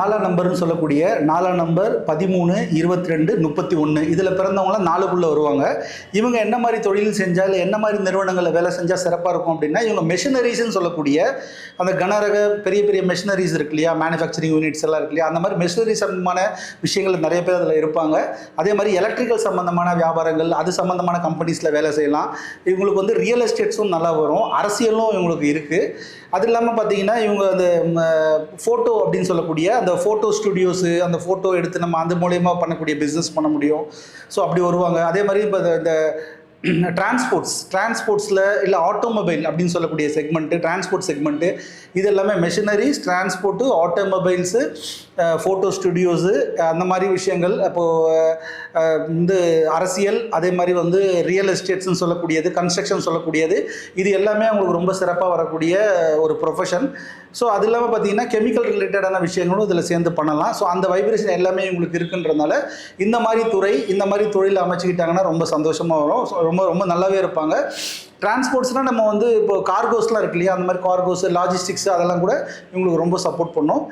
நாலாம் நம்பர்னு சொல்லக்கூடிய நாலாம் நம்பர் பதிமூணு இருபத்தி ரெண்டு முப்பத்தி ஒன்று இதில் பிறந்தவங்களாம் நாலுக்குள்ளே வருவாங்க. இவங்க என்ன மாதிரி தொழில் செஞ்சால் என்ன மாதிரி நிறுவனங்களில் வேலை செஞ்சால் சிறப்பாக இருக்கும் அப்படின்னா இவங்க மெஷினரிஸ்ன்னு சொல்லக்கூடிய அந்த கனரக பெரிய பெரிய மெஷினரிஸ் இருக்கு இல்லையா? மேனுஃபேக்சரிங் யூனிட்ஸ் எல்லாம் இருக்கு இல்லையா? அந்த மாதிரி மெஷினரி சம்பந்தமான விஷயங்கள் நிறைய பேர் அதில் இருப்பாங்க. அதே மாதிரி எலக்ட்ரிக்கல் சம்பந்தமான வியாபாரங்கள் அது சம்பந்தமான கம்பெனிஸில் வேலை செய்யலாம். இவங்களுக்கு வந்து ரியல் எஸ்டேட்ஸும் நல்லா வரும். அரசியலும் இவங்களுக்கு இருக்குது அது இல்லாமல் பார்த்தீங்கன்னா இவங்க அந்த ஃபோட்டோ அப்படின்னு சொல்லக்கூடிய அந்த ஃபோட்டோ ஸ்டுடியோஸு அந்த ஃபோட்டோ எடுத்து நம்ம அந்த மூலயமா பண்ணக்கூடிய பிஸ்னஸ் பண்ண முடியும். ஸோ அப்படி வருவாங்க. அதே மாதிரி இப்போ இந்த டிரான்ஸ்போர்ட்ஸ் டிரான்ஸ்போர்ட்ஸில் இல்லை ஆட்டோமொபைல் அப்படின்னு சொல்லக்கூடிய செக்மெண்ட்டு டிரான்ஸ்போர்ட் செக்மெண்ட்டு இது எல்லாமே machineries transport automobiles photo studios அந்த மாதிரி விஷயங்கள் அப்போது இந்த அரசியல் அதே மாதிரி வந்து ரியல் எஸ்டேட்ஸ்னு சொல்லக்கூடியது கன்ஸ்ட்ரக்ஷன் சொல்லக்கூடியது இது எல்லாமே அவங்களுக்கு ரொம்ப சிறப்பாக வரக்கூடிய ஒரு ப்ரொஃபஷன் ஸோ அது இல்லாமல் பார்த்தீங்கன்னா கெமிக்கல் ரிலேட்டடான விஷயங்களும் இதில் சேர்ந்து பண்ணலாம். ஸோ அந்த வைப்ரேஷன் எல்லாமே உங்களுக்கு இருக்குன்றதுனால இந்த மாதிரி துறை இந்த மாதிரி தொழில் அமைச்சுக்கிட்டாங்கன்னா ரொம்ப சந்தோஷமாக வரும். ஸோ ரொம்ப ரொம்ப நல்லாவே இருப்பாங்க. டிரான்ஸ்போர்ட்ஸ்னால் நம்ம வந்து இப்போ கார்கோஸ்லாம் இருக்கு இல்லையா? அந்த மாதிரி கார்கோஸ் லாஜிஸ்டிக்ஸ் அதெல்லாம் கூட இவங்களுக்கு ரொம்ப சப்போர்ட் பண்ணும்.